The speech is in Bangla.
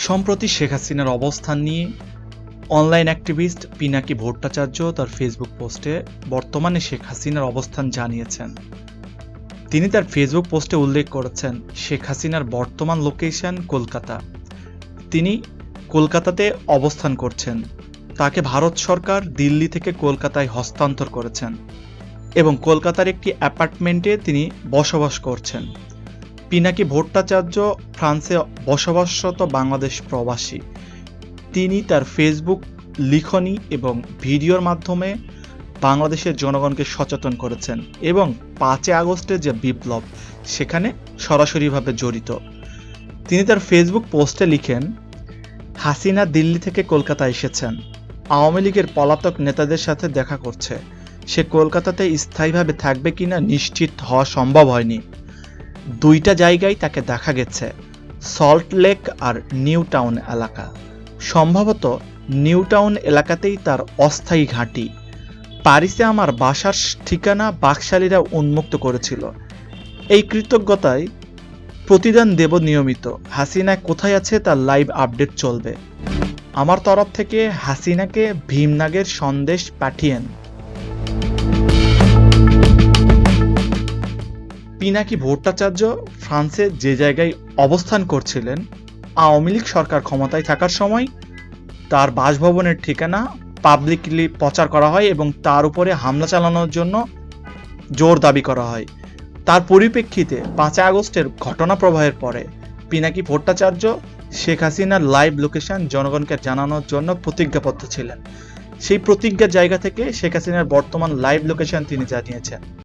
সম্প্রতি শেখ হাসিনার অবস্থান নিয়ে অনলাইন অ্যাক্টিভিস্ট পিনাকি ভট্টাচার্য তার ফেসবুক পোস্টে বর্তমানে শেখ হাসিনার অবস্থান জানিয়েছেন। তিনি তার ফেসবুক পোস্টে উল্লেখ করেছেন, শেখ হাসিনার বর্তমান লোকেশন কলকাতা। তিনি কলকাতাতে অবস্থান করছেন। তাকে ভারত সরকার দিল্লি থেকে কলকাতায় হস্তান্তর করেছেন এবং কলকাতার একটি অ্যাপার্টমেন্টে তিনি বসবাস করছেন। পিনাকি ভট্টাচার্য ফ্রান্সে বসবাসরত বাংলাদেশ প্রবাসী। তিনি তার ফেসবুক লিখনি এবং ভিডিওর মাধ্যমে বাংলাদেশের জনগণকে সচেতন করেছেন এবং পাঁচই আগস্টের যে বিপ্লব, সেখানে সরাসরিভাবে জড়িত। তিনি তার ফেসবুক পোস্টে লিখেন, হাসিনা দিল্লি থেকে কলকাতা এসেছেন। আওয়ামী লীগের পলাতক নেতাদের সাথে দেখা করছে। সে কলকাতাতে স্থায়ীভাবে থাকবে কিনা নিশ্চিত হওয়া সম্ভব হয়নি। দুইটা জায়গায় তাকে দেখা গেছে, সল্ট লেক আর নিউ টাউন এলাকা। সম্ভবত নিউ টাউন এলাকাতেই তার অস্থায়ী ঘাঁটি। প্যারিসে আমার বাসার ঠিকানা বাকশালীরা উন্মুক্ত করেছিল। এই কৃতজ্ঞতায় প্রতিদান দেব নিয়মিত। হাসিনা কোথায় আছে তার লাইভ আপডেট চলবে। আমার তরফ থেকে হাসিনাকে ভীমনাগের সন্দেশ পাঠিয়েন। পিনাকি ভট্টাচার্য ফ্রান্সে যে জায়গায় অবস্থান করছিলেন, আওয়ামী লীগ সরকার ক্ষমতায় থাকার সময়, তার বাসভবনের ঠিকানা পাবলিকলি প্রচার করা হয় এবং তার উপরে হামলা চালানোর জন্য জোর দাবি করা হয়। তার পরিপ্রেক্ষিতে পাঁচই আগস্টের ঘটনা প্রবাহের পরে পিনাকি ভট্টাচার্য শেখ হাসিনার লাইভ লোকেশন জনগণকে জানানোর জন্য প্রতিজ্ঞাবদ্ধ ছিলেন। সেই প্রতিজ্ঞার জায়গা থেকে শেখ হাসিনার বর্তমান লাইভ লোকেশন তিনি জানিয়েছেন।